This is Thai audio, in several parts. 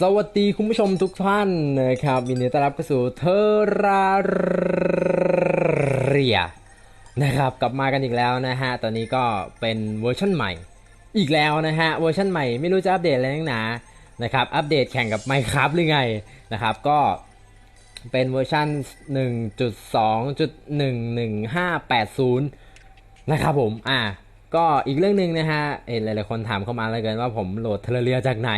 สวัสดีคุณผู้ชมทุกท่านนะครับยินดีต้อนรับเข้าสู่เทราเรียนะครับ กลับมากันอีกแล้วนะฮะ ตอนนี้ก็เป็นเวอร์ชันใหม่ อีกแล้วนะฮะ เวอร์ชันใหม่ไม่รู้จะอัปเดตอะไรนักหนานะครับ อัปเดตแข่งกับ Minecraft หรือไงนะครับ ก็เป็นเวอร์ชัน1.2.11580 นะครับผม อะก็อีกเรื่องหนึ่งนะฮะ เห็นหลายๆคนถามเข้ามาเลยกันว่าผมโหลดเทเลเรียจากไหน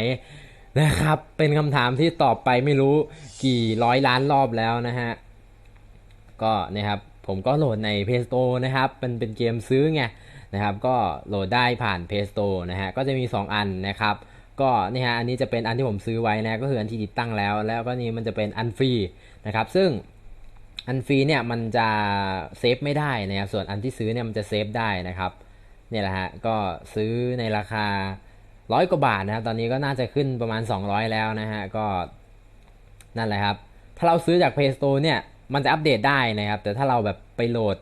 นะครับ เป็นคำถามที่ตอบไปไม่รู้กี่ร้อยล้านรอบแล้วนะฮะ ก็นะครับผมก็โหลดใน Play Store นะครับเป็นเป็นเกมซื้อไงนะครับ ก็โหลดได้ผ่าน Play Store นะฮะ ก็จะมี 2 อันนะครับ ก็นี่ฮะ อันนี้จะเป็นอันที่ผมซื้อไว้นะ ก็คืออันที่ติดตั้งแล้ว แล้วก็นี่มันจะเป็นอันฟรีนะครับ ซึ่งอันฟรีเนี่ยมันจะเซฟไม่ได้นะครับ ส่วนอันที่ซื้อเนี่ยมันจะเซฟได้นะครับ เนี่ยแหละฮะ ก็ซื้อในราคา ร้อยกว่าบาทนะครับตอนนี้ก็น่าจะขึ้นประมาณ 200 แล้วนะฮะก็นั่นแหละครับ ถ้าเราซื้อจาก Play Store เนี่ยมันจะอัปเดตได้นะครับ แต่ถ้าเราแบบไปโหลด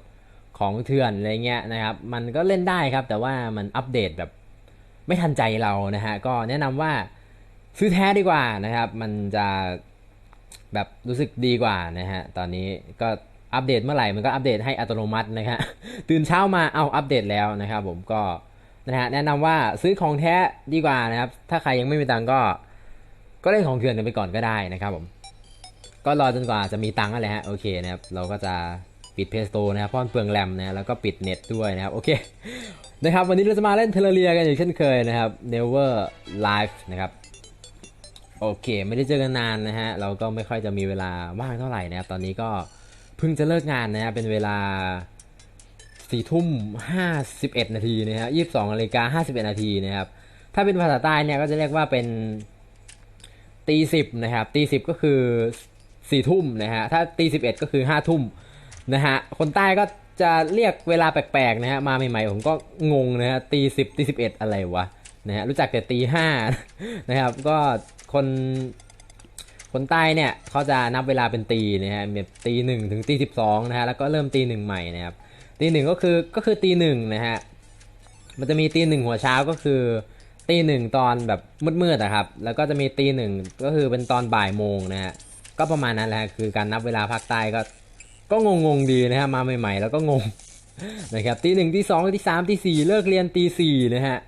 ของเถื่อนอะไรเงี้ยนะครับ มันก็เล่นได้ครับ แต่ว่ามันอัปเดตแบบไม่ทันใจเรานะฮะก็แนะนำว่าซื้อแท้ดีกว่านะครับ มันจะแบบรู้สึกดีกว่านะฮะตอนนี้ก็อัปเดตเมื่อไหร่มันก็อัปเดตให้อัตโนมัตินะฮะตื่นเช้ามาเอาอัปเดตแล้วนะครับผมก็ นะฮะแนะนำว่าซื้อของแท้ดีกว่านะครับ ถ้าใครยังไม่มีตังค์ก็ ก็เล่นของเถื่อนไปก่อนก็ได้นะครับผม ก็รอจนกว่าจะมีตังค์นั่นแหละฮะโอเคนะครับ เราก็จะปิดเพ y s สโตนะครับเพราะมันเปลืองแรมนะแล้วก็ปิดเน็ตด้วยนะครับโอเคนะครับวันนี้เราจะมาเล่นเทเลเรียกันอย่างเช่นเคยนะครับ Never Live นะครับโอเค ไม่ได้เจอกันนานนะฮะเราก็ไม่ค่อยจะมีเวลาว่างเท่าไหร่นะครับตอนนี้ก็เพิ่งจะเลิกงานนะฮะเป็นเวลา สี่ทุ่มห้าสิบเอ็ดนาทีนะฮะยี่สิบสองนาฬิกาห้าสิบเอ็ดนาทีนะครับ ถ้าเป็นภาษาใต้เนี่ยก็จะเรียกว่าเป็นตีสิบนะครับตีสิบก็คือสี่ทุ่มนะฮะถ้าตีสิบเอ็ดก็คือห้าทุ่มนะฮะคนใต้ก็จะเรียกเวลาแปลกๆนะฮะมาใหม่ๆผมก็งงนะฮะตีสิบตีสิบเอ็ดอะไรวะนะฮะรู้จักแต่ตีห้านะครับ ก็คนคนใต้เนี่ยเขาจะนับเวลาเป็นตีนะฮะแบบตีหนึ่งถึงตีสิบสองนะฮะแล้วก็เริ่มตีหนึ่งใหม่นะครับ ตีหนึ่งก็คือก็คือตีหนึ่งนะฮะมันจะมีตีหนึ่งหัวเช้าก็คือตีหนึ่งตอนแบบมืดๆนะครับ แล้วก็จะมีตีหนึ่งก็คือเป็นตอนบ่ายโมงนะฮะก็ประมาณนั้นแหละคือการนับเวลาภาคใต้ก็ก็งงๆดีนะฮะมาใหม่ๆ แล้วก็งงนะครับตีหนึ่งตีสองตีสามตีสี่เลิกเรียนตีสี่นะฮะ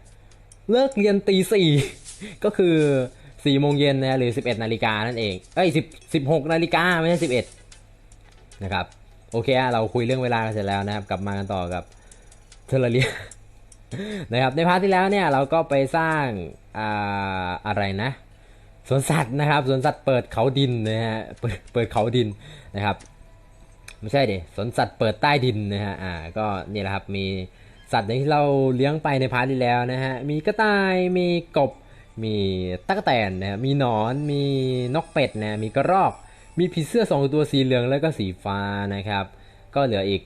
เลิกเรียนตีสี่ก็คือสี่โมงเย็นนะหรือสิบเอ็ดนาฬิกานั่นเองเอ้ยสิบสิบหกนาฬิกาไม่ใช่สิบเอ็ดนะครับ โอเคเราคุยเรื่องเวลากันเสร็จแล้วนะครับ กลับมากันต่อกับเทเลเรียนะครับในพาร์ทที่แล้วเนี่ยเราก็ไปสร้างอ่าอะไรนะสวนสัตว์นะครับสวนสัตว์เปิดเขาดินนะฮะเปิดเปิดเขาดินนะครับไม่ใช่ดิสวนสัตว์เปิดใต้ดินนะฮะอ่าก็นี่แหละครับมีสัตว์อย่างที่เราเลี้ยงไปในพาร์ทที่แล้วนะฮะมีกระต่ายมีกบมีตั๊กแตนนะฮะมีหนอนมีนกเป็ดนะมีกระรอก มีผีเสื้อสองตัวสีเหลืองแล้วก็สีฟ้านะครับ ก็เหลืออีก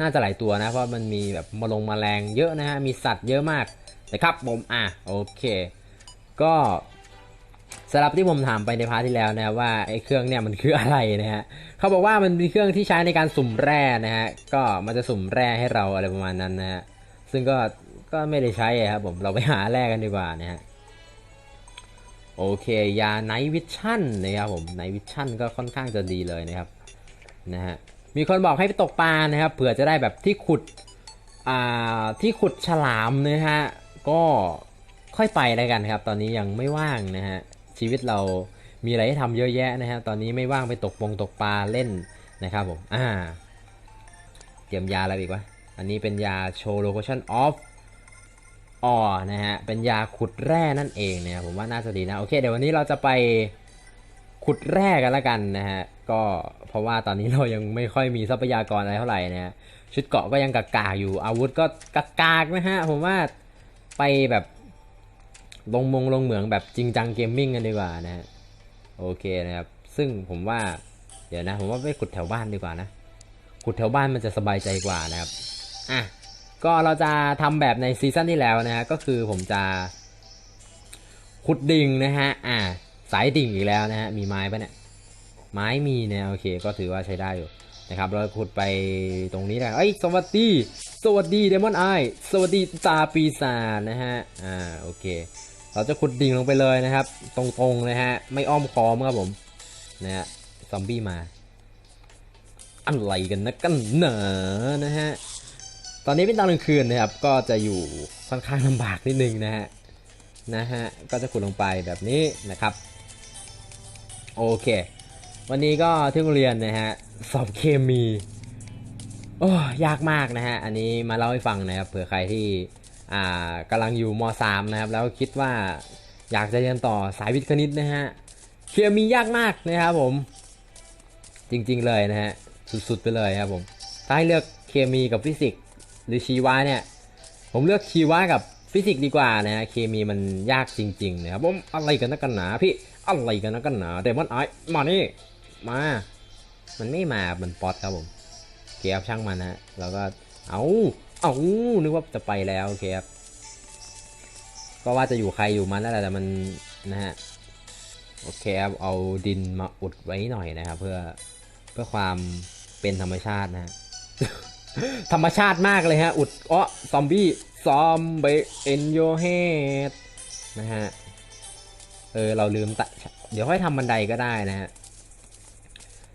น่าจะหลายตัวนะ เพราะมันมีแบบมาลงมาแรงเยอะนะฮะ มีสัตว์เยอะมากนะครับผมอะโอเค ก็สำหรับที่ผมถามไปในพาร์ทที่แล้วนะว่าไอ้เครื่องเนี่ยมันคืออะไรนะฮะเขาบอกว่ามันเป็นเครื่องที่ใช้ในการสุ่มแร่นะฮะก็มันจะสุ่มแร่ให้เราอะไรประมาณนั้นนะฮะซึ่งก็ก็ไม่ได้ใช้ครับผมเราไปหาแร่กันดีกว่านะฮะ โอเค ยาไนวิชั่นนะครับผมไนวิชั่นก็ค่อนข้างจะดีเลยนะครับนะฮะมีคนบอกให้ไปตกปลานะครับเผื่อจะได้แบบที่ขุดอ่าที่ขุดฉลามนะฮะก็ค่อยไปแล้วกันครับ ตอนนี้ยังไม่ว่างนะฮะชีวิตเรามีอะไรให้ทำเยอะแยะนะฮะตอนนี้ไม่ว่างไปตกปงตกปลาเล่นนะครับผมอ่าเตรียมยาอะไรอีกวะอันนี้เป็นยาโชว์โลเคชั่นออฟ ออนะฮะ เป็นยาขุดแร่นั่นเองเนี่ยผมว่าน่าจะดีนะ โอเค เดี๋ยววันนี้เราจะไปขุดแร่กันละกันนะฮะ ก็เพราะว่าตอนนี้เรายังไม่ค่อยมีทรัพยากรอะไรเท่าไหร่นะฮะ ชุดเกาะก็ยังกากาอยู่ อาวุธก็กากากนะฮะ ผมว่าไปแบบลงมงลงเหมืองแบบจริงจังเกมมิ่งกันดีกว่านะฮะ โอเคนะครับ ซึ่งผมว่า เดี๋ยวนะ ผมว่าไปขุดแถวบ้านดีกว่านะ ขุดแถวบ้านมันจะสบายใจกว่านะครับ อะ ก็เราจะทำแบบในซีซั่นที่แล้วนะฮะก็คือผมจะขุดดิ่งนะฮะอ่าสายดิ่งอีกแล้วนะฮะมีไม้ปะเนี่ยไม้มีเนี่ยโอเค ก็ถือว่าใช้ได้อยู่นะครับเราขุดไปตรงนี้นะเอ้ยสวัสดีสวัสดีเดมอนไอสวัสดีตาปีศาจนะฮะอ่าโอเค เราจะขุดดิ่งลงไปเลยนะครับ ตรงๆเลยฮะไม่อ้อมค้อมครับผมนะฮะซอมบี้มาอะไรกันนะกันเหนอนะฮะ ตอนนี้เป็นตอนกลางคืนนะครับ ก็จะอยู่ค่อนข้างลำบากนิดนึงนะฮะ นะฮะ ก็จะขุดลงไปแบบนี้นะครับ โอเค วันนี้ก็ที่โรงเรียนนะฮะ สอบเคมี โอ้ยากมากนะฮะ อันนี้มาเล่าให้ฟังนะครับ เผื่อใครที่ อ่ากำลังอยู่ม .3 นะครับ แล้วคิดว่าอยากจะเรียนต่อสายวิทย์คณิตนะฮะ เคมียากมากนะครับผม จริงๆเลยนะฮะ สุดๆไปเลยครับผม ถ้าให้เลือกเคมีกับฟิสิกส หรือชีวะเนี่ย ผมเลือกชีวะกับฟิสิกส์ดีกว่านะ เคมีมันยากจริงๆนะครับผมอะไรกันนักกันหนาพี่อะไรกันนักกันหนาเดมอนไอมานี่มา มันไม่มามันป๊อตครับผมเคครับช่างมันนะฮะแล้วก็เอาเอานึกว่าจะไปแล้วเคครับก็ว่าจะอยู่ใครอยู่มันนั่นแหละแต่มันนะฮะโอเคครับเอาดินมาอุดไว้หน่อยนะครับ เพื่อเพื่อความเป็นธรรมชาตินะฮะ ธรรมชาติมากเลยฮะ อุดอ๋อซอมบี้ซอมเบเอนโยเฮดนะฮะ เออ เราลืมตะเดี๋ยวค่อยทำบันไดก็ได้นะฮะ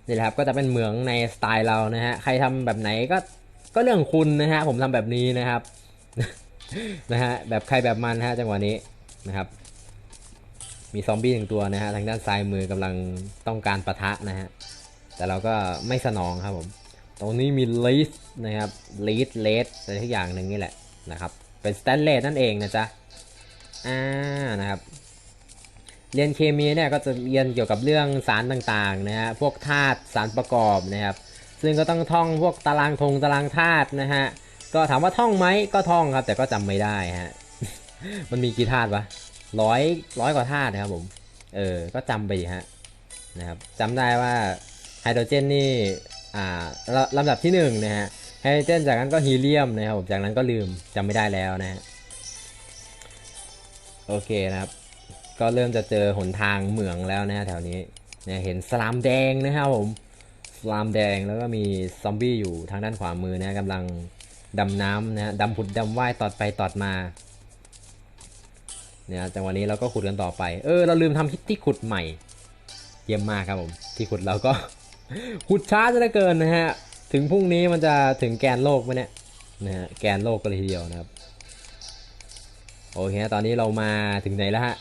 นี่แหละครับ ก็จะเป็นเหมืองในสไตล์เรานะฮะ ใครทำแบบไหนก็ ก็เรื่องคุณนะฮะ ผมทำแบบนี้นะครับ นะฮะ แบบใครแบบมันนะฮะ จังหวะนี้นะครับ มีซอมบี้หนึ่งตัวนะฮะ ทางด้านซ้ายมือกำลังต้องการปะทะนะฮะ แต่เราก็ไม่สนองครับผม ตรงนี้มีลีสนะครับลีสเลสอะไรทุกอย่างหนึ่งนี่แหละนะครับ เป็นสแตนเลสนั่นเองนะจ๊ะ อ่า นะครับ เรียนเคมีเนี่ยก็จะเรียนเกี่ยวกับเรื่องสารต่างๆนะฮะ พวกธาตุสารประกอบนะครับ ซึ่งก็ต้องท่องพวกตารางธงตารางธาตุนะฮะ ก็ถามว่าท่องไหมก็ท่องครับ แต่ก็จำไม่ได้ฮะ มันมีกี่ธาตุวะร้อยร้อยกว่าธาตุนะครับผม เออ ก็จำไปฮะ นะครับจำได้ว่าไฮโดรเจนนี่ อ่าลำดับที่หนึ่งนะฮะไฮโดรเจนจากนั้นก็ฮีเลียมนะครับผมจากนั้นก็ลืมจำไม่ได้แล้วนะฮะโอเคนะครับ ก็เริ่มจะเจอหนทางเหมืองแล้วนะฮะแถวนี้เนี่ยเห็นสลามแดงนะครับผมสลามแดงแล้วก็มีซอมบี้อยู่ทางด้านขวามือนะกำลังดำน้ำนะฮะดำผุดดำว่ายตอดไปตอดมาเนี่ยจังหวะนี้เราก็ขุดกันต่อไป เออ เราลืมทำที่ขุดใหม่ เยี่ยมมากครับผม ที่ขุดเราก็ ขุดช้าจะเหลือเกินนะฮะ ถึงพรุ่งนี้มันจะถึงแกนโลกไหมเนี่ยนะฮะแกนโลกกันเลยทีเดียวนะครับ โอเคตอนนี้เรามาถึงไหนแล้วฮะ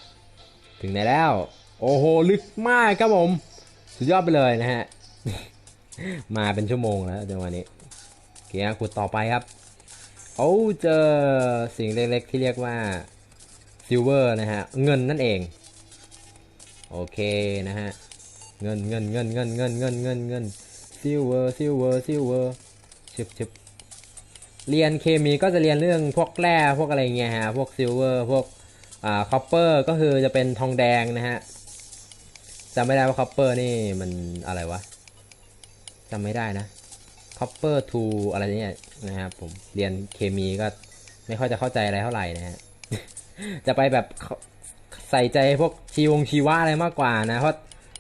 ถึงไหนแล้ว โอ้โห ลึกมากครับผม สุดยอดไปเลยนะฮะ มาเป็นชั่วโมงแล้วจังหวะนี้โอเคครับขุดต่อไปครับ โอ้เจอสิ่งเล็กๆที่เรียกว่าซิลเวอร์นะฮะ เงินนั่นเอง โอเคนะฮะ เงินเงินเงินเงินเงินเงินเงินเงินซิลเวอร์ซิลเวอร์ซิลเวอร์ชึบชึบเรียนเคมีก็จะเรียนเรื่องพวกแร่พวกอะไรเงี้ยฮะพวกซิลเวอร์พวกอ่าคอปเปอร์ก็คือจะเป็นทองแดงนะฮะจำไม่ได้ว่าคอปเปอร์นี่มันอะไรวะจำไม่ได้นะคอปเปอร์ทูอะไรเนี่ยนะครับผมเรียนเคมีก็ไม่ค่อยจะเข้าใจอะไรเท่าไหร่นะฮะจะไปแบบใส่ใจพวกชีวงชีวะอะไรมากกว่านะเพราะ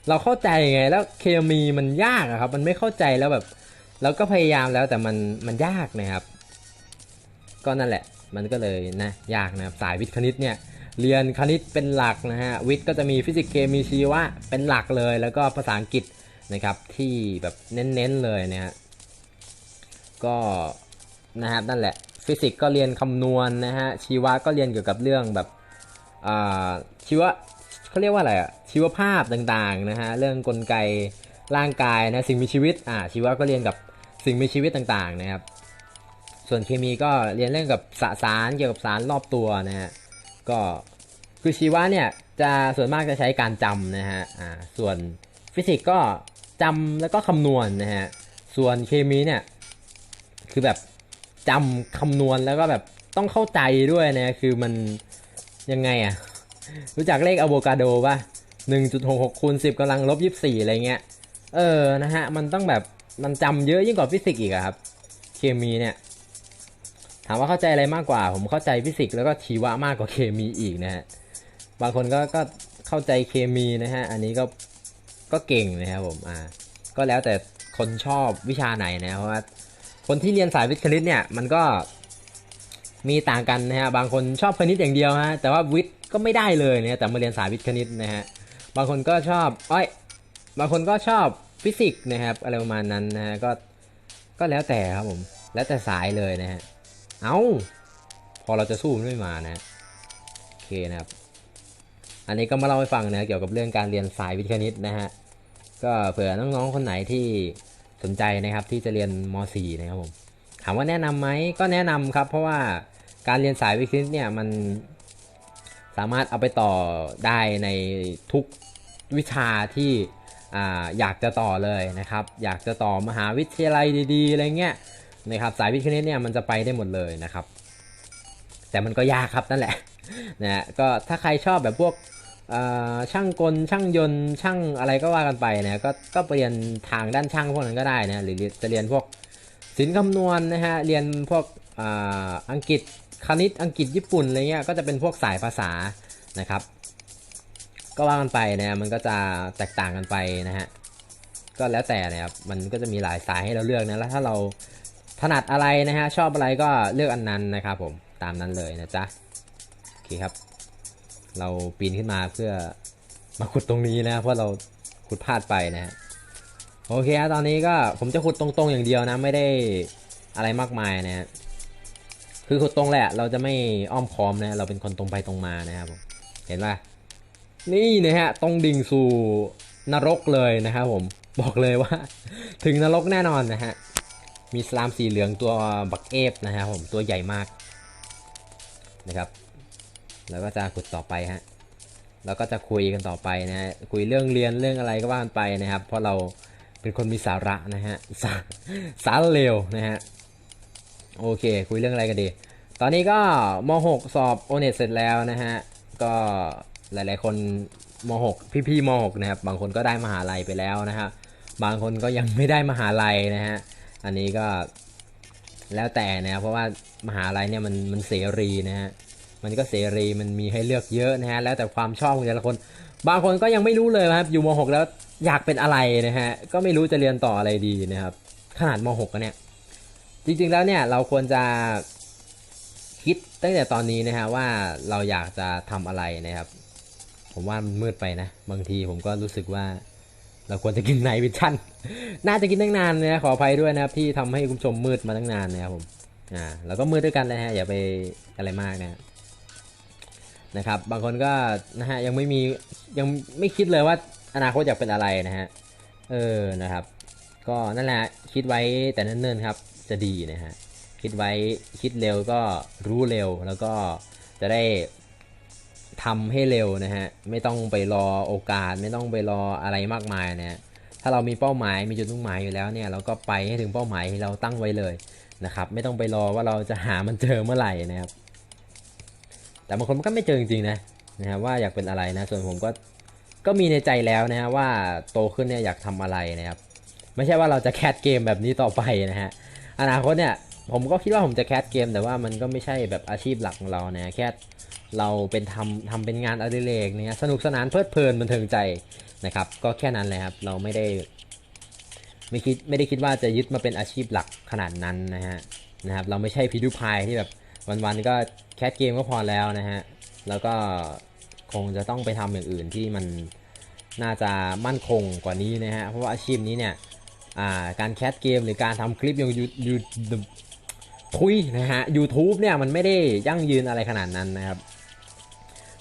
เราเข้าใจไง แล้วเคมีมันยากอะครับ มันไม่เข้าใจแล้วแบบเราก็พยายามแล้วแต่มันมันยากนะครับ ก็นั่นแหละ มันก็เลยนะยากนะครับสายวิทย์คณิตเนี่ยเรียนคณิตเป็นหลักนะฮะวิทย์ก็จะมีฟิสิกส์เคมีชีวะเป็นหลักเลย แล้วก็ภาษาอังกฤษนะครับที่แบบเน้นๆเลยนะฮะก็นะครับนั่นแหละฟิสิกส์ก็เรียนคำนวณนะฮะชีวะก็เรียนเกี่ยวกับเรื่องแบบอ่าชีวะ เขาเรียกว่าอะไรอะชีวภาพต่างๆนะฮะเรื่องกลไกร่างกายนะสิ่งมีชีวิตอ่าชีวะก็เรียนกับสิ่งมีชีวิตต่างๆนะครับ ส่วนเคมีก็เรียนเรื่องกับสสารเกี่ยวกับสารรอบตัวนะฮะก็คือชีวะเนี่ยจะส่วนมากจะใช้การจำนะฮะอ่าส่วนฟิสิกส์ก็จำแล้วก็คำนวณนะฮะส่วนเคมีเนี่ยคือแบบจำคำนวณแล้วก็แบบต้องเข้าใจด้วยนะคือมันยังไงอะ รู้จักเลขอะโวคาโดป่ะ1.66คูณ10กำลังลบ24อะไรเงี้ย เออ นะฮะ มันต้องแบบมันจำเยอะยิ่งกว่าฟิสิกส์อีกอะครับ เคมีเนี่ย ถามว่าเข้าใจอะไรมากกว่า ผมเข้าใจฟิสิกส์แล้วก็ชีวะมากกว่าเคมีอีกนะฮะ บางคนก็ก็เข้าใจเคมีนะฮะ อันนี้ก็ก็เก่งนะครับผม อ่า ก็แล้วแต่คนชอบวิชาไหนนะเพราะว่าคนที่เรียนสายวิทย์คณิตเนี่ยมันก็มีต่างกันนะฮะ บางคนชอบคณิตอย่างเดียวฮะ แต่ว่าวิทย์ ก็ไม่ได้เลยเนี่ยแต่มาเรียนสายวิทย์คณิตนะฮะบางคนก็ชอบอ้อยบางคนก็ชอบฟิสิกส์นะครับอะไรประมาณนั้นนะฮะก็ก็แล้วแต่ครับผมแล้วแต่สายเลยนะฮะเอาพอเราจะสู้มันไม่มานะโอเคนะครับอันนี้ก็มาเล่าให้ฟังนะเกี่ยวกับเรื่องการเรียนสายวิทย์คณิตนะฮะก็เผื่อน้องๆคนไหนที่สนใจนะครับที่จะเรียนม .4 นะครับผมถามว่าแนะนำไหมก็แนะนำครับ เพราะว่าการเรียนสายวิทย์คณิตเนี่ยมัน สามารถเอาไปต่อได้ในทุกวิชาที่อ่อยากจะต่อเลยนะครับ อยากจะต่อมหาวิทยาลัยดีๆอะไรเงี้ยนะครับสายวิทย์คณิตเนี่ยมันจะไปได้หมดเลยนะครับ แต่มันก็ยากครับนั่นแหละนะก็ถ้าใครชอบแบบพวกช่างกลช่างยนต์ช่างอะไรก็ว่ากันไปนะก็ก็เรียนทางด้านช่างพวกนั้นก็ได้นะหรือจะเรียนพวกศิลป์คำนวณนะฮะเรียนพวกออังกฤษ คณิตอังกฤษญี่ปุ่นอะไรเงี้ยก็จะเป็นพวกสายภาษานะครับ ก็ว่ากันไปนะมันก็จะแตกต่างกันไปนะฮะก็แล้วแต่นะครับมันก็จะมีหลายสายให้เราเลือกนะแล้วถ้าเราถนัดอะไรนะฮะชอบอะไรก็เลือกอันนั้นนะครับผมตามนั้นเลยนะจ๊ะโอเคครับ เราปีนขึ้นมาเพื่อมาขุดตรงนี้นะเพราะเราขุดพลาดไปนะฮะโอเคตอนนี้ก็ผมจะขุดตรงๆอย่างเดียวนะไม่ได้อะไรมากมายนะฮะ คือขุดตรงแหละ เราจะไม่อ้อมค้อมนะ เราเป็นคนตรงไปตรงมานะครับผม เห็นป่ะ นี่นะฮะ ตรงดิ่งสู่นรกเลยนะครับผม บอกเลยว่า ถึงนรกแน่นอนนะฮะ มีสลามสีเหลืองตัวบักเอฟนะครับผม ตัวใหญ่มากนะครับ แล้วก็จะขุดต่อไปฮะ แล้วก็จะคุยกันต่อไปนะฮะคุยเรื่องเรียนเรื่องอะไรก็ว่ากันไปนะครับ เพราะเราเป็นคนมีสาระนะฮะ สาสาระเร็วนะฮะ โอเค คุยเรื่องอะไรกันดี ตอนนี้ก็ม .6 สอบโอเน็ตเสร็จแล้วนะฮะ ก็หลาย ๆ คนม .6 พี่ๆม .6 นะครับ บางคนก็ได้มหาลัยไปแล้วนะฮะบบางคนก็ยังไม่ได้มหาลัยนะฮะ อันนี้ก็แล้วแต่นะครับเพราะว่ามหาลัยเนี่ยมันมันเสรีนะฮะ มันก็เสรีมันมีให้เลือกเยอะนะฮะ แล้วแต่ความชอบของแต่ละคน บางคนก็ยังไม่รู้เลยนะครับ อยู่ม .6 แล้วอยากเป็นอะไรนะฮะ ก็ไม่รู้จะเรียนต่ออะไรดีนะครับ ขนาดม .6 ก็เนี่ย จริงๆแล้วเนี่ยเราควรจะคิดตั้งแต่ตอนนี้นะฮะว่าเราอยากจะทำอะไรนะครับ ผมว่ามันมืดไปนะบางทีผมก็รู้สึกว่า เราควรจะกินไนท์วิชั่นน่าจะกินตั้งนานนะขออภัยด้วยนะครับที่ทำให้คุณผู้ชมมืดมาตั้งนานนะครับผมอ่าแล้วก็มืดด้วยกันนะฮะอย่าไปอะไรมากนะนะครับ บางคนก็นะฮะยังไม่มียังไม่คิดเลยว่าอนาคตอยากเป็นอะไรนะฮะเออนะครับ ก็นั่นแหละคิดไว้แต่เนิ่นๆครับ จะดีนะฮะคิดไว้คิดเร็วก็รู้เร็วแล้วก็จะได้ทำให้เร็วนะฮะไม่ต้องไปรอโอกาส ไม่ต้องไปรออะไรมากมายนะฮะถ้าเรามีเป้าหมายมีจุดมุ่งหมายอยู่แล้วเนี่ยเราก็ไปให้ถึงเป้าหมายที่เราตั้งไว้เลยนะครับ ไม่ต้องไปรอว่าเราจะหามันเจอเมื่อไหร่นะครับ แต่บางคนมันก็ไม่เจอจริงๆนะนะฮะว่าอยากเป็นอะไรนะส่วนผมก็ก็มีในใจแล้วนะฮะว่าโตขึ้นเนี่ยอยากทำอะไรนะครับ ไม่ใช่ว่าเราจะแคสเกมแบบนี้ต่อไปนะฮะ อนาคตเนี่ยผมก็คิดว่าผมจะแคสเกม แต่ว่ามันก็ไม่ใช่แบบอาชีพหลักของเรานะแค่เราเป็นทำทำเป็นงานอดิเรกเนี่ยสนุกสนานเพลิดเพลินบันเทิงใจนะครับ ก็แค่นั้นเลยครับเราไม่ได้ไม่คิดไม่ได้คิดว่าจะยึดมาเป็นอาชีพหลักขนาดนั้นนะฮะนะครับ เราไม่ใช่พีดูพายที่แบบวันๆก็แคสเกมก็พอแล้วนะฮะแล้วก็คงจะต้องไปทำอย่างอื่นที่มันน่าจะมั่นคงกว่านี้นะฮะเพราะว่าอาชีพนี้เนี่ย การแคสเกมหรือการทำคลิปอย่างยูยูทุยนะฮะ YouTube เนี่ยมันไม่ได้ยั่งยืนอะไรขนาดนั้นนะครับ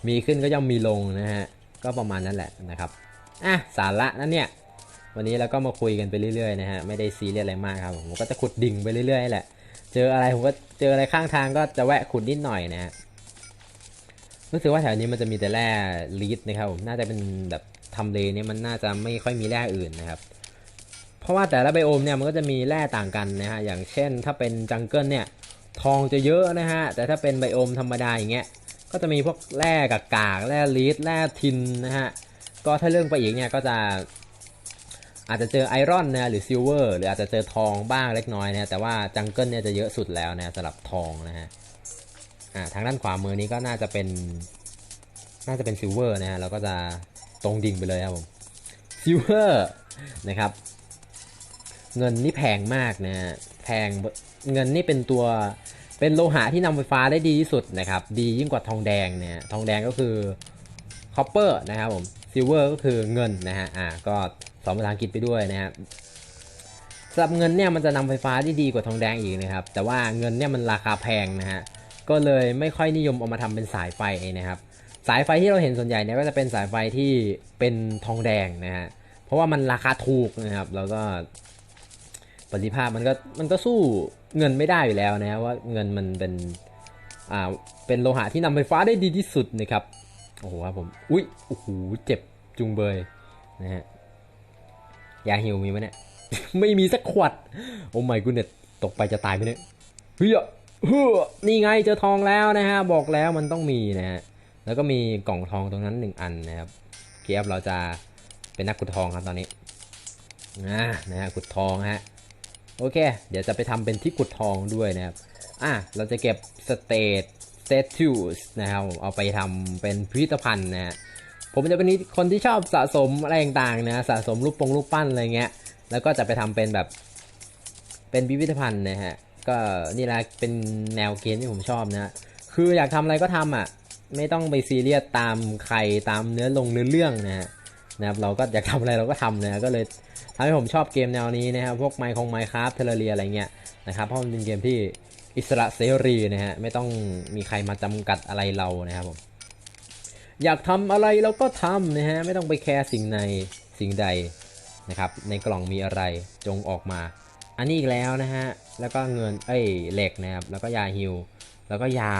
มีขึ้นก็ย่อมมีลงนะฮะ ก็ประมาณนั้นแหละนะครับ อะสาระนั่นเนี่ยวันนี้เราก็มาคุยกันไปเรื่อยๆนะฮะไม่ได้ซีเรียสอะไรมากครับผมก็จะขุดดิ่งไปเรื่อยๆแหละ เจออะไรผมก็เจออะไรข้างทางก็จะแวะขุดนิดหน่อยนะฮะรู้สึกว่าแถวนี้มันจะมีแต่แร่ลีดนะครับผมน่าจะเป็นแบบทำเลนี้มันน่าจะไม่ค่อยมีแร่อื่นนะครับ เพราะว่าแต่ละไบโอมเนี่ยมันก็จะมีแร่ต่างกันนะฮะอย่างเช่น ถ้าเป็นจังเกิลเนี่ยทองจะเยอะนะฮะแต่ถ้าเป็นไบโอมธรรมดาอย่างเงี้ยก็จะมีพวกแร่กากากแร่ลีดแร่ทินนะฮะก็ถ้าเรื่องไปอีกเนี่ยก็จะอาจจะเจอไอรอนนะหรือซิลเวอร์หรืออาจจะเจอทองบ้างเล็กน้อยนะแต่ว่าจังเกิลเนี่ยจะเยอะสุดแล้วนะสำหรับทองนะฮะอ่าทางด้านขวามือนี้ก็น่าจะเป็นน่าจะเป็นซิลเวอร์นะฮะเราก็จะตรงดิ่งไปเลยครับผมซิลเวอร์นะครับ เงินนี่แพงมากนะแพงเงินนี่เป็นตัวเป็นโลหะที่นำไฟฟ้าได้ดีที่สุดนะครับ ดียิ่งกว่าทองแดงเนี่ยทองแดงก็คือคอปเปอร์นะครับผมซิลเวอร์ก็คือเงินนะฮะอ่าก็สอนภาษาอังกฤษไปด้วยนะฮะสำหรับเงินเนี่ยมันจะนำไฟฟ้าที่ดีกว่าทองแดงอีกนะครับ แต่ว่าเงินเนี่ยมันราคาแพงนะฮะก็เลยไม่ค่อยนิยมเอามาทำเป็นสายไฟนะครับสายไฟที่เราเห็นส่วนใหญ่เนี่ยก็จะเป็นสายไฟที่เป็นทองแดงนะฮะเพราะว่ามันราคาถูกนะครับ แล้วก็ ประสิทธิภาพมันก็มันก็สู้เงินไม่ได้อยู่แล้วนะว่าเงินมันเป็นอ่าเป็นโลหะที่นำไฟฟ้าได้ดีที่สุดนะครับโอ้โหครับผมอุ้ยโอ้โหเจ็บจุงเบยนะฮะยาฮิวมีไหมเนี่ยไม่มีสักขวดโอ้ไม่กูเน็ตตกไปจะตายไหมเนี่ยเฮ้ยเฮ้อนี่ไงเจอทองแล้วนะฮะบอกแล้วมันต้องมีนะฮะแล้วก็มีกล่องทองตรงนั้นหนึ่งอันนะครับเกียบเราจะเป็นนักขุดทองครับตอนนี้นะนะฮะขุดทองฮะ โอเค เดี๋ยวจะไปทำเป็นที่ขุดทองด้วยนะครับ อะ เราจะเก็บสเตตเซตูสนะครับ เอาไปทำเป็นพิพิธภัณฑ์นะฮะ ผมจะเป็นคนที่ชอบสะสมอะไรต่างๆนะ สะสมรูปปงรูปปั้นอะไรเงี้ย แล้วก็จะไปทำเป็นแบบเป็นพิพิธภัณฑ์นะฮะ ก็นี่แหละเป็นแนวเกมที่ผมชอบนะ คืออยากทำอะไรก็ทำอะ ไม่ต้องไปซีเรียสตามใครตามเนื้อลงเนื้อเรื่องนะฮะ นะครับเราก็อยากทำอะไรเราก็ทำนะก็เลยทำให้ผมชอบเกมแนวนี้นะครับพวกไมค์คงไมค์คราฟเทเลเรียอะไรเงี้ยนะครับเพราะมันเป็นเกมที่อิสระเสรีนะฮะไม่ต้องมีใครมาจำกัดอะไรเรานะครับผมอยากทำอะไรเราก็ทำนะฮะไม่ต้องไปแคร์สิ่งในสิ่งใดนะครับในกล่องมีอะไรจงออกมา อันนี้อีกแล้วนะฮะแล้วก็เงินเอ้ยเหล็กนะครับแล้วก็ยาฮิวแล้วก็ยา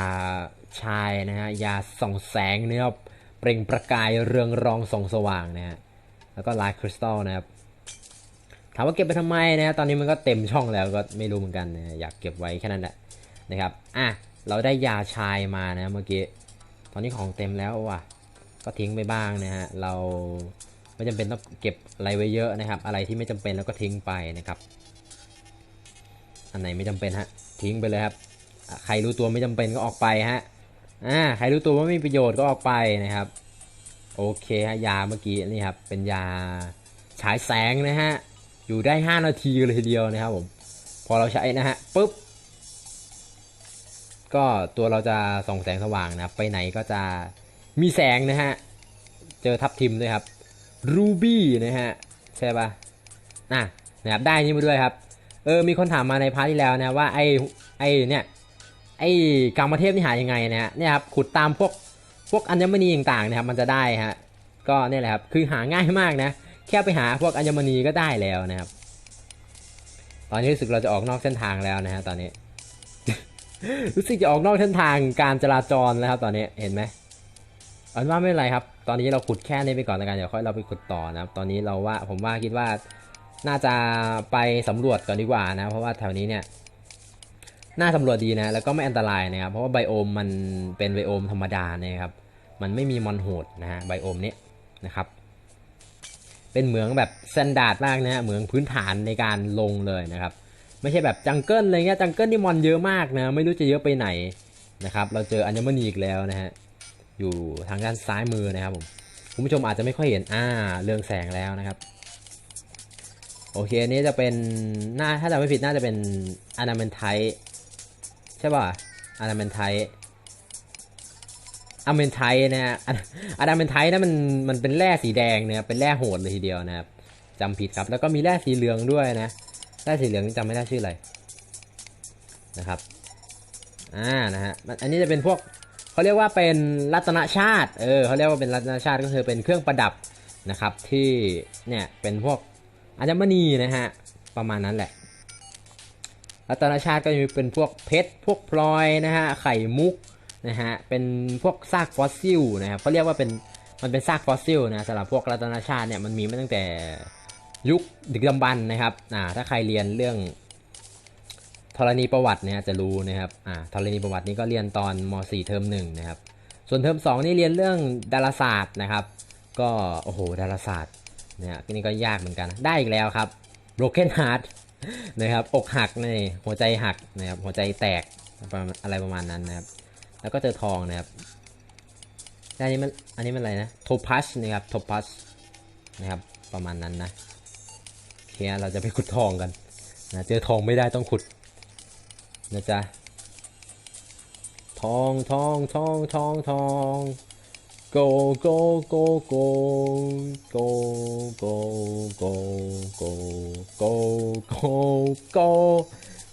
ชายนะฮะยาส่องแสงเนื้อเป ล่งประกายเรืองรองส่องสว่างนะฮะแล้วก็ลายคริสตัลนะครับถามว่าเก็บไปทำไมนะฮะตอนนี้มันก็เต็มช่องแล้วก็ไม่รู้เหมือนกันนะอยากเก็บไว้แค่นั้นแหละนะครับอะเราได้ยาชายมานะเมื่อกี้ตอนนี้ของเต็มแล้วว่ะ ก็ทิ้งไปบ้างนะฮะเราไม่จำเป็นต้องเก็บอะไรไว้เยอะนะครับ อะไรที่ไม่จำเป็นแล้วก็ทิ้งไปนะครับ อันไหนไม่จำเป็นฮะทิ้งไปเลยครับ ใครรู้ตัวไม่จำเป็นก็ออกไปฮะ อ่าใครรู้ตัวว่าไม่มีประโยชน์ก็ออกไปนะครับ โอเคฮะยาเมื่อกี้นี่ครับเป็นยาฉายแสงนะฮะอยู่ได้ 5 นาทีเลยทีเดียวนะครับผมพอเราใช้นะฮะปุ๊บก็ตัวเราจะส่องแสงสว่างนะไปไหนก็จะมีแสงนะฮะเจอทับทิมด้วยครับรูบี้นะฮะใช่ปะน่ะนะครับได้นี่มาด้วยครับเออมีคนถามมาในพาร์ทที่แล้วนะว่าไอ้ไอ้เนี่ย ไอ้กรรมเทพนี่หายังไงนะฮะเนี่ยครับขุดตามพวกพวกอัญมณีต่างๆนะครับมันจะได้ฮะก็เนี่ยแหละครับคือหาง่ายมากนะแค่ไปหาพวกอัญมณีก็ได้แล้วนะครับ ตอนนี้รู้สึกเราจะออกนอกเส้นทางแล้วนะฮะตอนนี้ รู้สึกจะออกนอกเส้นทางการจราจรแล้วครับ ตอนนี้เห็นไหมเอาเป็นว่าไม่เป็นไรครับ ตอนนี้เราขุดแค่นี้ไปก่อนแล้วกันเดี๋ยวค่อยเราไปขุดต่อนะครับ ตอนนี้เราว่าผมว่าคิดว่าน่าจะไปสำรวจก่อนดีกว่านะ เพราะว่าแถวนี้เนี่ย น่าสำรวจดีนะ แล้วก็ไม่อันตรายนะครับ เพราะว่าไบโอมมันเป็นไบโอมธรรมดานะครับ มันไม่มีมอนโหดนะฮะไบโอมนี้นะครับ เป็นเหมืองแบบสแตนดาร์ดมากนะฮะเหมืองพื้นฐานในการลงเลยนะครับ ไม่ใช่แบบจังเกิลอะไรเงี้ยจังเกิลนี่มอนเยอะมากนะ ไม่รู้จะเยอะไปไหนนะครับ เราเจออัญมณีอีกแล้วนะฮะ อยู่ทางด้านซ้ายมือนะครับผม คุณผู้ชมอาจจะไม่ค่อยเห็น อ่า เรืองแสงแล้วนะครับ โอเค อันนี้จะเป็นน้าถ้าจำไม่ผิด น่าจะเป็นอนาเมนไท ใช่ป่ะอนาเมนไทอเมนไทนะฮะอนาเมนไทนะมันมันเป็นแร่สีแดงนะครับเป็นแร่โหดเลยทีเดียวนะครับจำผิดครับ แล้วก็มีแร่สีเหลืองด้วยนะแร่สีเหลืองนี่จำไม่ได้ชื่ออะไรนะครับอ่านะฮะอันนี้จะเป็นพวกเขาเรียกว่าเป็นรัตนชาติเออเขาเรียกว่าเป็นรัตนชาติก็คือเป็นเครื่องประดับนะครับที่เนี่ยเป็นพวกอัญมณีนะฮะประมาณนั้นแหละ รัตนชาติก็จะมีเป็นพวกเพชรพวกพลอยนะฮะไข่มุกนะฮะเป็นพวกซากฟอสซิลนะครับเขาเรียกว่าเป็นมันเป็นซากฟอสซิลนะสำหรับพวกรัตนชาติเนี่ยมันมีมาตั้งแต่ยุคดึกดำบรรพ์นะครับอ่าถ้าใครเรียนเรื่องธรณีประวัติเนี่ยจะรู้นะครับอ่าธรณีประวัตินี้ก็เรียนตอนม .4 เทอม1นะครับส่วนเทอม2นี่เรียนเรื่องดาราศาสตร์นะครับ ก็โอ้โหดาราศาสตร์เนี่ยนี่ก็ยากเหมือนกันได้อีกแล้วครับ broken heart นะครับอกหักนี่หัวใจหักนะครับหัวใจแตกอะไรประมาณนั้นนะครับ แล้วก็เจอทองนะครับอันนี้มันอันนี้มันอะไรนะโทพัสนะครับโทพัสนะครับประมาณนั้นนะโอเคเราจะไปขุดทองกันนะเจอทองไม่ได้ต้องขุดนะจ๊ะทองทองทองทองทอง go go go go go go go go go go go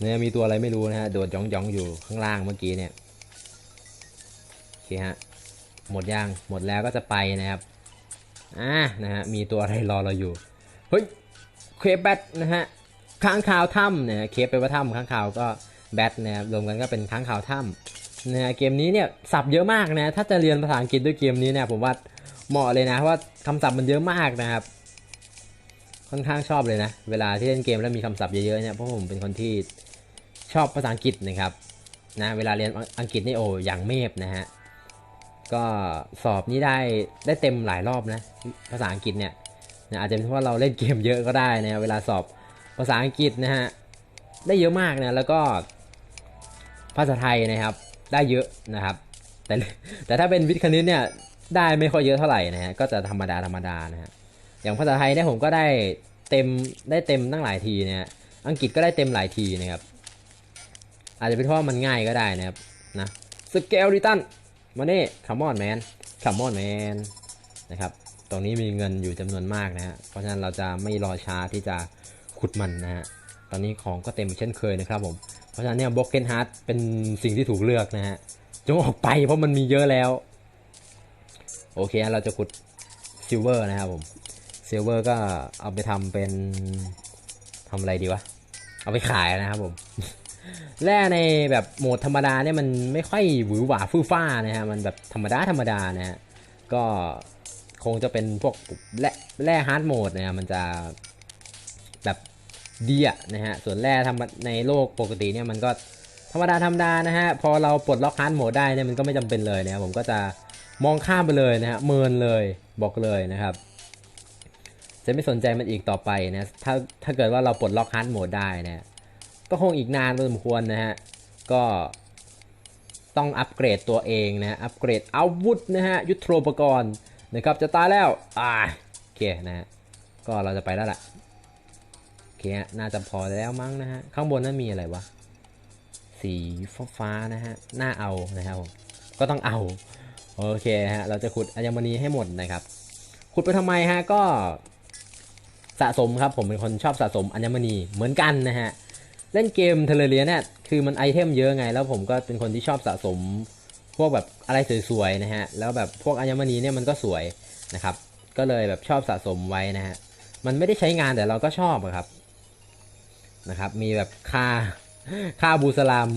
เนี่ยมีตัวอะไรไม่รู้นะฮะ โดดจ้องจ้องอยู่ข้างล่างเมื่อกี้เนี่ยโอเคฮะ หมดยังหมดแล้วก็จะไปนะครับ อ่า นะฮะ มีตัวอะไรรอเราอยู่ เฮ้ย เคปแบทนะฮะ ค้างคาวถ้ำเนี่ย เคปไปลว่าถ้ำค้างคาวก็แบทนะครับ รวมกันก็เป็นค้างคาวถ้ำ นะเกมนี้เนี่ยศัพท์เยอะมากนะถ้าจะเรียนภาษาอังกฤษด้วยเกมนี้เนี่ยผมว่าเหมาะเลยนะเพราะว่าคำศัพท์มันเยอะมากนะครับ ค่อนข้างชอบเลยนะ เวลาที่เล่นเกมแล้วมีคำศัพท์เยอะๆเนี่ยเพราะผมเป็นคนที่ชอบภาษาอังกฤษนะครับนะเวลาเรียนอังกฤษนี่โอ้อย่างเมฟนะฮะก็สอบนี่ได้ได้เต็มหลายรอบนะภาษาอังกฤษเนี่ยนะอาจจะเป็นเพราะเราเล่นเกมเยอะก็ได้นะเวลาสอบภาษาอังกฤษนะฮะได้เยอะมากนะแล้วก็ภาษาไทยนะครับ ได้เยอะนะครับ แต่แต่ถ้าเป็นวิทย์คณิตเนี่ยได้ไม่ค่อยเยอะเท่าไหร่นะฮะก็จะธรรมดาธรรมดานะฮะอย่างภาษาไทยเนี่ยผมก็ได้เต็มได้เต็มตั้งหลายทีนะฮะอังกฤษก็ได้เต็มหลายทีนะครับ อาจจะเป็นเพราะมันง่ายก็ได้นะครับนะสเกลดิตันมาเน่คัมมอนแมนคัมมอนแมนนะครับตรงนี้มีเงินอยู่จำนวนมากนะฮะเพราะฉะนั้นเราจะไม่รอช้าที่จะขุดมันนะฮะตอนนี้ของก็เต็มเช่นเคยนะครับผม เพราะฉะนั้นเนี่ยบล็อกเกนฮาร์ดเป็นสิ่งที่ถูกเลือกนะฮะจงออกไปเพราะมันมีเยอะแล้ว โอเคเราจะขุดซิลเวอร์นะครับผมซิลเวอร์ก็เอาไปทำเป็นทำอะไรดีวะ เอาไปขายนะครับผมแร่ในแบบโหมดธรรมดาเนี่ยมันไม่ค่อยหวือหวาฟื้ฟ้านะฮะมันแบบธรรมดาธรรมดานะฮะก็คงจะเป็นพวกแร่แร่ฮาร์ดโหมดนะฮะมันจะ ดีอะนะฮะส่วนแร่ธรรมในโลกปกติเนี่ยมันก็ธรรมดาธรรมดานะฮะพอเราปลดล็อกฮาร์ดโหมดได้เนี่ยมันก็ไม่จำเป็นเลยนะครับผมก็จะมองข้ามไปเลยนะฮะเมินเลยบอกเลยนะครับจะไม่สนใจมันอีกต่อไปนะถ้าถ้าเกิดว่าเราปลดล็อกฮาร์ดโหมดได้นะก็คงอีกนานพอสมควรนะฮะก็ต้องอัปเกรดตัวเองนะอัปเกรดอาวุธนะฮะยุทโธปกรณ์นะครับจะตายแล้วอ่าโอเคนะฮะก็เราจะไปแล้วล่ะ เคฮะน่าจะพอแล้วมั้งนะฮะ ข้างบนนั้นมีอะไรวะ สีฟ้านะฮะ น่าเอานะครับก็ต้องเอา โอเคฮะ เราจะขุดอัญมณีให้หมดนะครับ ขุดไปทำไมฮะ ก็สะสมครับ ผมเป็นคนชอบสะสมอัญมณีเหมือนกันนะฮะ เล่นเกมเทเลเรียเนี่ย คือมันไอเทมเยอะไง แล้วผมก็เป็นคนที่ชอบสะสม พวกแบบอะไรสวยๆนะฮะ แล้วแบบพวกอัญมณีเนี่ยมันก็สวยนะครับ ก็เลยแบบชอบสะสมไว้นะฮะ มันไม่ได้ใช้งานแต่เราก็ชอบครับ นะครับ มีแบบค่าค่าบูสลาม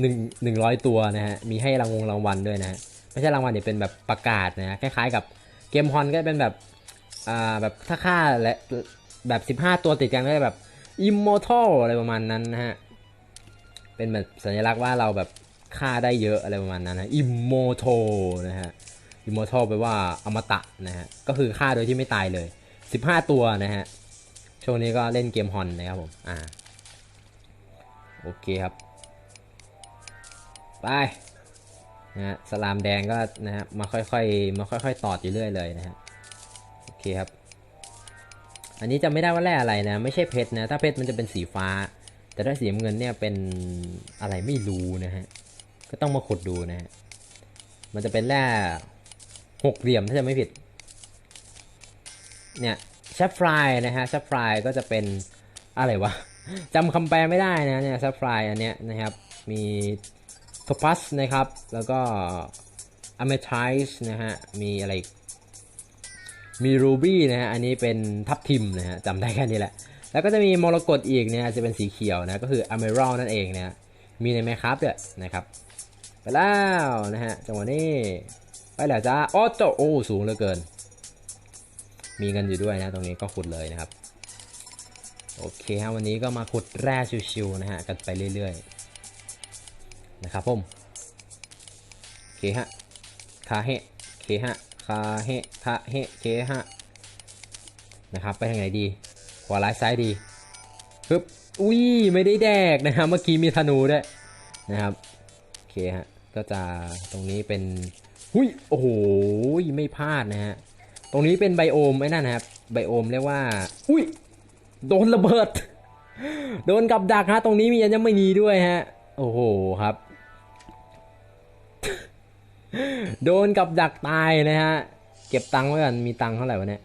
หนึ่งหนึ่งร้อยตัวนะฮะ มีให้รางวงรางวัลด้วยนะฮะ ไม่ใช่รางวัลเนี่ยเป็นแบบประกาศนะฮะ คล้ายๆกับเกมฮอนก็เป็นแบบ อ่า แบบถ้าค่าและแบบ15ตัวติดกันก็จะแบบ immortal อะไรประมาณนั้นนะฮะ เป็นแบบสัญลักษณ์ว่าเราแบบฆ่าได้เยอะอะไรประมาณนั้นนะ immortal นะฮะ immortal แปลว่าอมตะนะฮะ ก็คือฆ่าโดยที่ไม่ตายเลย 15 ตัวนะฮะ ช่วงนี้ก็เล่นเกมฮอนนะครับผม อ่า โอเคครับ ไปนะฮะสลามแดงก็นะฮะมาค่อยๆมาค่อยๆตอดอยู่เรื่อยเลยนะฮะโอเคครับ อันนี้จะไม่ได้ว่าแร่อะไรนะ ไม่ใช่เพชรนะถ้าเพชรมันจะเป็นสีฟ้า แต่ถ้าสีเงินเนี่ยเป็นอะไรไม่รู้นะฮะก็ต้องมาขุดดูนะฮะมันจะเป็นแร่หกเหลี่ยมถ้าจะไม่ผิด เนี่ยชัฟฟรายนะฮะชัฟฟรายก็จะเป็นอะไรวะ จำคำแปลไม่ได้นะเนี่ยชัฟฟรายอันเนี้ยนะครับ มีโทปัสนะครับ แล้วก็อเมทายส์นะฮะ มีอะไร มีรูบี้นะฮะ อันนี้เป็นทับทิมนะฮะจำได้แค่นี้แหละ แล้วก็จะมีมรกตอีกเนี่ยจะเป็นสีเขียวนะ ก็คือ a m e r a l นั่นเองนะมีใน Minecraft ด้วยนะครับ ไปแล้วนะฮะ จังหวะนี้ ไปแล้วจ้าโอ้โจโอ้สูงเหลือเกิน มีเงินอยู่ด้วยนะ ตรงนี้ก็ขุดเลยนะครับ โอเคฮะวันนี้ก็มาขุดแร่ชิวๆนะฮะกันไปเรื่อยๆนะครับผมโอเคฮะคาเฮเคฮะคาเฮคาเฮเคฮะนะครับไปทางไหนดีขวาร้ายซ้ายดีปึ๊บอุ้ยไม่ได้แดกนะครับเมื่อกี้มีธนูด้วยนะครับโอเคฮะก็จะตรงนี้เป็นหุ้ยโอ้โหไม่พลาดนะฮะตรงนี้เป็นไบโอมไอ้นั่นนะครับไบโอมเรียกว่าอุ้ย โดนระเบิด โดนกับดักฮะตรงนี้มีอัญมณีด้วยฮะ โอ้โหครับ โดนกับดักตายนะฮะ เก็บตังค์ไว้ก่อนมีตังค์เท่าไหร่วะเนี่ย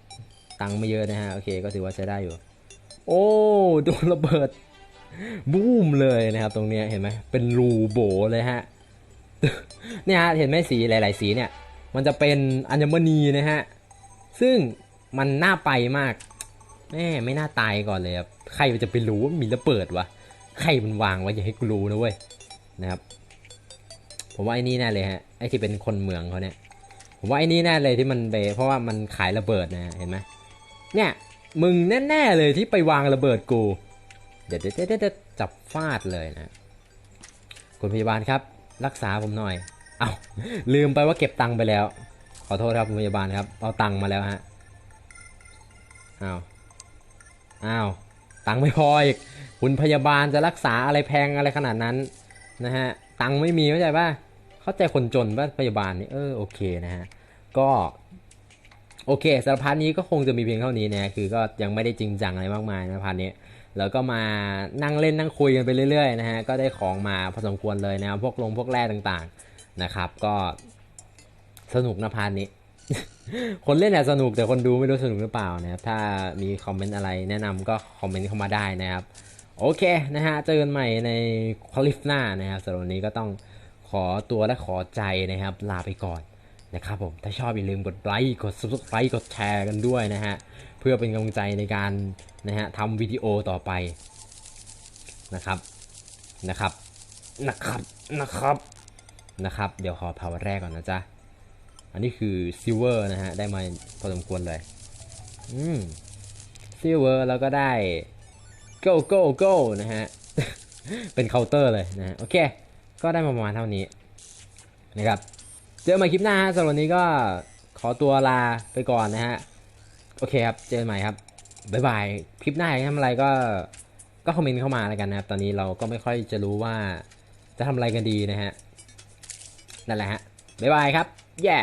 ตังค์ไม่เยอะนะฮะ โอเคก็ถือว่าใช้ได้อยู่ โอ้ โดนระเบิด บูมเลยนะครับตรงเนี้ยเห็นไหมเป็นรูโบเลยฮะ เนี่ยฮะเห็นไหมสีหลาย ๆ สีเนี่ย มันจะเป็นอัญมณีนะฮะ ซึ่งมันน่าไปมาก แม่ไม่น่าตายก่อนเลยครับใครมันจะไปรู้ว่ามีระเบิดวะใครมันวางไว้อย่าให้กูรู้นะเว้ยนะครับ ผมว่าไอ้นี่แน่เลยฮะไอ้ที่เป็นคนเมืองเขาเนี่ย ผมว่าไอ้นี่แน่เลยที่มันไปเพราะว่ามันขายระเบิดนะเห็นไหมเนี่ยมึงแน่ๆเลยที่ไปวางระเบิดกูเดี๋ยวเดี๋ยวเดี๋ยวเดี๋ยวจับฟาดเลยนะคุณพยาบาลครับ รักษาผมหน่อยเอาลืมไปว่าเก็บตังค์ไปแล้ว ขอโทษครับคุณพยาบาลครับเอาตังค์มาแล้วฮะเอา อ้าวตังไม่พออีกคุณพยาบาลจะรักษาอะไรแพงอะไรขนาดนั้นนะฮะตังไม่มีเข้าใจป่ะเข้าใจคนจนป่ะพยาบาลนี่เออโอเคนะฮะก็โอเคสารพัดนี้ก็คงจะมีเพียงเท่านี้นะคือก็ยังไม่ได้จริงจังอะไรมากมายนะพันนี้แล้วก็มานั่งเล่นนั่งคุยกันไปเรื่อยๆนะฮะก็ได้ของมาพอสมควรเลยนะพวกลงพวกแร่ต่างๆนะครับ ก็สนุกนะพานนี้ คนเล่นเนี่ยสนุกแต่คนดูไม่รู้สนุกหรือเปล่านะครับถ้ามีคอมเมนต์อะไรแนะนำก็คอมเมนต์เข้ามาได้นะครับ โอเคนะฮะเจอกันใหม่ในคลิปหน้านะครับสำหรับวันนี้ก็ต้องขอตัวและขอใจนะครับ ลาไปก่อนนะครับผมถ้าชอบอย่าลืมกดไลค์กด subscribe กดแชร์กันด้วยนะฮะเพื่อเป็นกำลังใจในการนะฮะทำวิดีโอต่อไปนะครับนะครับนะครับนะครับนะครับ เดี๋ยวขอเผาแรกก่อนนะจ๊ะ อันนี้คือซิลเวอร์นะฮะ ได้มาพอสมควรเลย อืมซิลเวอร์แล้วก็ได้ go go go นะฮะ เป็นเคาน์เตอร์เลยนะะโอเค ก็ได้มาประมาณเท่านี้นะครับ เจอกันใหม่คลิปหน้าฮะสำหรับวันนี้ก็ขอตัวลาไปก่อนนะฮะ โอเคครับ เจอกันใหม่ครับ บ๊ายบาย คลิปหน้าอยากทำอะไรก็ ก็คอมเมนต์เข้ามาแล้วกันนะครับ ตอนนี้เราก็ไม่ค่อยจะรู้ว่าจะทำอะไรกันดีนะฮะ นั่นแหละฮะ บ๊ายบายครับ แย่